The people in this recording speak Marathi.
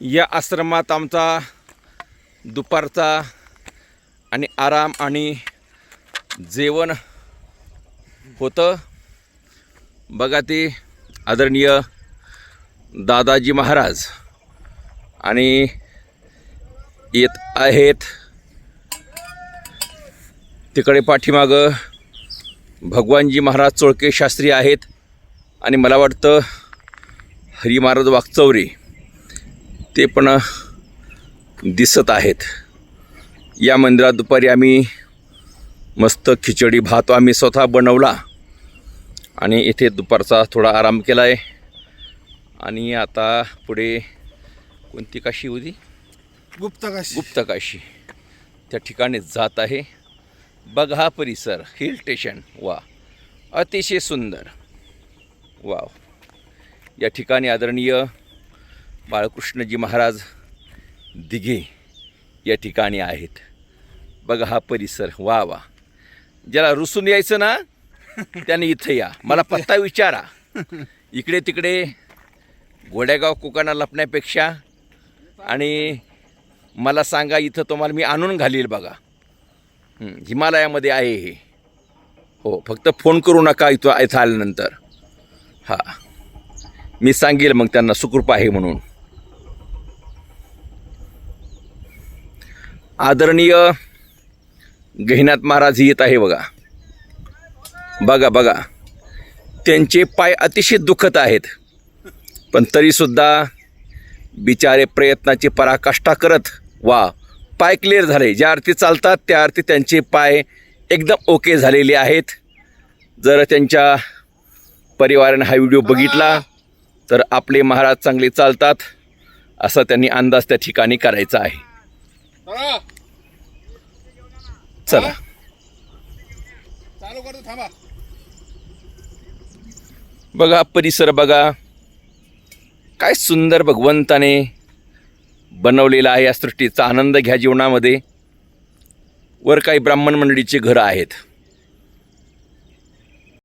या आश्रमात आमचा दुपारचा आणि आराम आणि जेवण होतं. बघा ते आदरणीय दादाजी महाराज आणि येत आहेत. तिकडे पाठीमागं भगवानजी महाराज चोळके शास्त्री आहेत आणि मला वाटतं हरी महाराज वागचौरे ते पण दिसत आहेत. या मंदिरात दुपारी आम्ही मस्त खिचडी भात आम्ही स्वतः बनवला आणि इथे दुपारचा थोडा आराम केला आहे आणि आता पुढे कोणती काशी होती? गुप्तकाशी गुप्तकाशी त्या ठिकाणी जात आहे. बघा हा परिसर हिल स्टेशन. वा अतिशय सुंदर. वाव. या ठिकाणी आदरणीय बाळकृष्णजी महाराज दिघे या ठिकाणी आहेत. बघा हा परिसर वा वा. ज्याला रुसून यायचं ना त्याने इथं या. मला पत्ता विचारा. इकडे तिकडे घोड्यागाव कोकाना लपण्यापेक्षा आणि मला सांगा इथं तुम्हाला मी आणून घालील बघा. हिमालयामध्ये आहे हे. हो फक्त फोन करू नका इथं इथं आल्यानंतर. हां. मी सांगेल मग त्यांना सुखरूप आहे म्हणून. आदरणीय गहिनाथ महाराज येत आहे बघा. बघा बघा. त्यांचे पाय अतिशय दुखत आहेत. पण तरीसुद्धा बिचारे प्रयत्नाची पराकाष्ठा करत वा पाय क्लिअर झाले. ज्या अर्थी चालतात त्या अर्थी त्यांचे पाय एकदम ओके झालेले आहेत. जर त्यांच्या परिवाराने हा व्हिडिओ बघितला तर आपले महाराज चांगले चालतात असा त्यांनी अंदाज त्या ठिकाणी करायचा आहे. चला. चालू. करतो थांबा. बघा परिसर बघा. काय सुंदर भगवंताने बनवलेला आहे या सृष्टीचा आनंद घ्या जीवनामध्ये. वर काही ब्राह्मण मंडळीची घरं आहेत.